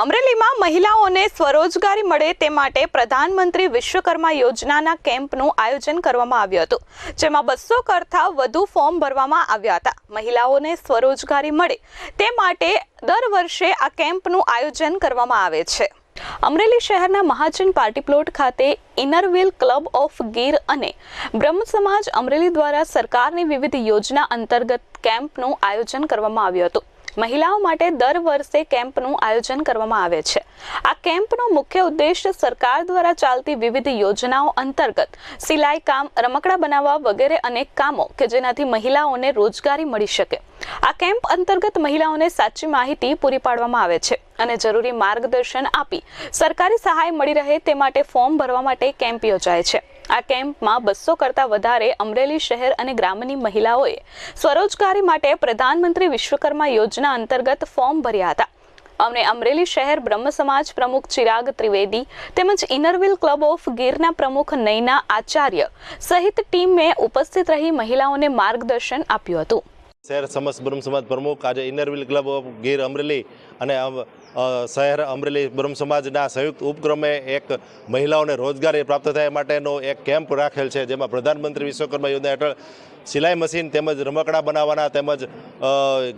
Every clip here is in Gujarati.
અમરેલીમાં મહિલાઓને સ્વરોજગારી મળે તે માટે પ્રધાનમંત્રી વિશ્વકર્મા યોજનાના કેમ્પનું આયોજન કરવામાં આવ્યું હતું, જેમાં બસો કરતાં વધુ ફોર્મ ભરવામાં આવ્યા હતા. મહિલાઓને સ્વરોજગારી મળે તે માટે દર વર્ષે આ કેમ્પનું આયોજન કરવામાં આવે છે. અમરેલી શહેરના મહાજન પાર્ટી પ્લોટ ખાતે Inner Wheel club of Gir અને બ્રહ્મ સમાજ અમરેલી દ્વારા સરકારની વિવિધ યોજના અંતર્ગત કેમ્પનું આયોજન કરવામાં આવ્યું હતું. મહિલાઓ માટે દર વર્ષે કેમ્પનું આયોજન કરવામાં આવે છે. આ કેમ્પનો મુખ્ય ઉદ્દેશ સરકાર દ્વારા ચાલતી વિવિધ યોજનાઓ અંતર્ગત સિલાઈ કામ, રમકડા બનાવવા વગેરે અનેક કામો કે જેનાથી મહિલાઓને રોજગારી મળી શકે. આ કેમ્પ અંતર્ગત મહિલાઓને સાચી માહિતી પૂરી પાડવામાં આવે છે અને જરૂરી માર્ગદર્શન આપી સરકારી સહાય મળી રહે તે માટે ફોર્મ ભરવા માટે કેમ્પ યોજાય છે. આ કેમ્પમાં બસો કરતાં વધારે અમરેલી શહેર અને ગ્રામની મહિલાઓએ સ્વરોજગારી માટે પ્રધાનમંત્રી વિશ્વકર્મા યોજના અંતર્ગત ફોર્મ ભર્યા હતા. અમને અમરેલી શહેર બ્રહ્મ સમાજ પ્રમુખ ચિરાગ ત્રિવેદી તેમજ ઇનરવિલ ક્લબ ઓફ ગીરના પ્રમુખ નૈના આચાર્ય સહિત ટીમે ઉપસ્થિત રહી મહિલાઓને માર્ગદર્શન આપ્યું હતું. શહેર સમસ્ત બ્રહ્મ સમાજ પ્રમુખ આજે inner wheel club of Gir Amreli અને શહેર અમરેલી બ્રહ્મ સમાજના સંયુક્ત ઉપક્રમે એક મહિલાઓને રોજગારી પ્રાપ્ત થાય માટેનો એક કેમ્પ રાખેલ છે, જેમાં પ્રધાનમંત્રી વિશ્વકર્મા યોજના હેઠળ સિલાઈ મશીન તેમજ રમકડા બનાવવાના તેમજ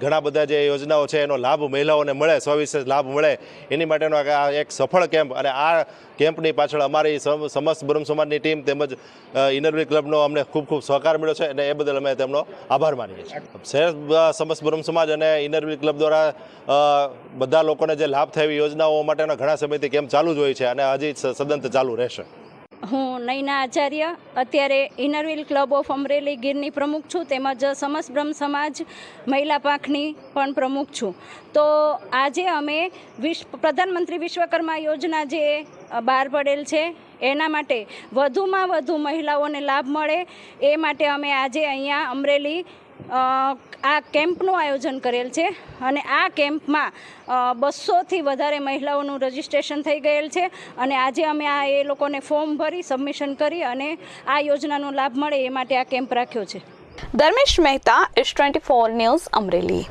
ઘણા બધા જે યોજનાઓ છે, એનો લાભ મહિલાઓને મળે સવિશેષ લાભ મળે. એની માટેનો આ એક સફળ કેમ્પ અને આ કેમ્પની પાછળ અમારી સમ- સમસ્ત બ્રહ્મ સમાજની ટીમ તેમજ ઇનરવી ક્લબનો અમને ખૂબ ખૂબ સહકાર મળ્યો છે અને એ બદલ અમે તેમનો આભાર માનીએ છીએ. શહેર સમસ્ત બ્રહ્મ સમાજ અને ઇનરવી ક્લબ દ્વારા બધા લોકોને જે લાભ થાય યોજનાઓ માટેના ઘણા સમયથી કેમ્પ ચાલુ જ હોય છે અને હજી સદંત ચાલુ રહેશે. હું નૈના આચાર્ય, અત્યારે ઇનરવિલ ક્લબ ઓફ અમરેલી ગીરની પ્રમુખ છું, તેમજ સમસ્ત બ્રહ્મ સમાજ મહિલા પાંખની પણ પ્રમુખ છું. તો આજે અમે વિશ્વ, પ્રધાનમંત્રી વિશ્વકર્મા યોજના જે બહાર પડેલ છે, એના માટે વધુમાં વધુ મહિલાઓને લાભ મળે, એ માટે અમે આજે અહીંયા અમરેલી આ કેમ્પનું આયોજન કરેલ છે અને આ કેમ્પમાં બસોથી વધારે મહિલાઓનું રજિસ્ટ્રેશન થઈ ગયેલ છે અને આજે અમે આ એ લોકોને ફોર્મ ભરી, સબમિશન કરી અને આ યોજનાનો લાભ મળે એ માટે આ કેમ્પ રાખ્યો છે. Dharmesh Mehta, S twenty four news Amreli.